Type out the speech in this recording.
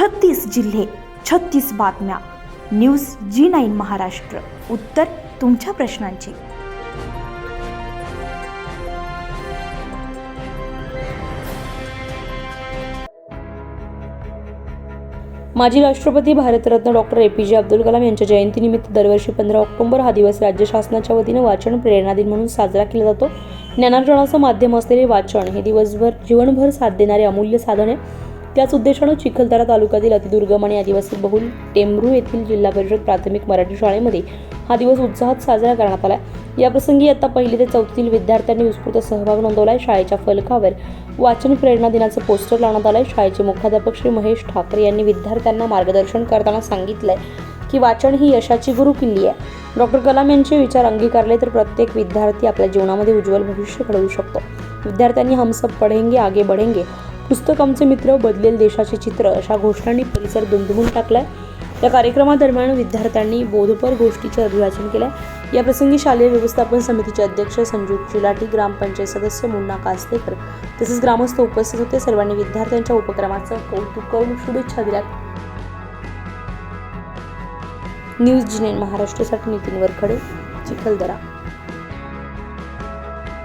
छत्तीस जिल्हे छत्तीस बातम्या. न्यूज जी नाईन महाराष्ट्र. उत्तर तुमच्या प्रश्नांची. माजी राष्ट्रपती भारतरत्न डॉक्टर ए पी जे अब्दुल कलाम यांच्या जयंतीनिमित्त दरवर्षी पंधरा ऑक्टोबर हा दिवस राज्य शासनाच्या वतीनं वाचन प्रेरणा दिन म्हणून साजरा केला जातो. ज्ञानार्जनाचं माध्यम असलेले वाचन हे दिवसभर जीवनभर साथ देणारे अमूल्य साधन आहे. त्याच उद्देशानं चिखलदरा तालुक्यातील अतिदुर्गम आणि आदिवासी बहुल टेंभरू येथील जिल्हा परिषद प्राथमिक मराठी शाळेमध्ये हा दिवस उत्साहात साजरा करण्यात आला याप्रसंगी आता पहिली ते चौथीतील विद्यार्थ्यांनी उत्स्फूर्त सहभाग नोंदवलाय. शाळेच्या फलकावर वाचन प्रेरणा दिनाचं पोस्टर लावण्यात आलंय. शाळेचे मुख्याध्यापक श्री महेश ठाकरे यांनी विद्यार्थ्यांना मार्गदर्शन करताना सांगितलंय की वाचन ही यशाची गुरु किल्ली आहे. डॉक्टर कलाम यांचे विचार अंगीकारले तर प्रत्येक विद्यार्थी आपल्या जीवनामध्ये उज्ज्वल भविष्य घडवू शकतो. विद्यार्थ्यांनी हमसब पढेंगे आगे बढ़ेंगे. पुस्तक आमचे मित्र बदलेल देशाचे चित्र अशा घोषणांनी परिसर दुमदुमून टाकलाय. या कार्यक्रमादरम्यान विद्यार्थ्यांनी बोधपर गोष्टीचे अभिवाचन केलं या प्रसंगी शालेय व्यवस्थापन समितीचे अध्यक्ष संजू चिलाटी ग्रामपंचायत सदस्य मुन्ना कासलेकर तसेच ग्रामस्थ उपस्थित होते. सर्वांनी विद्यार्थ्यांच्या उपक्रमाचं कौतुक करून शुभेच्छा दिल्या. न्यूज जिनेन महाराष्ट्रासाठी नितीन वरखडे चिखलदरा.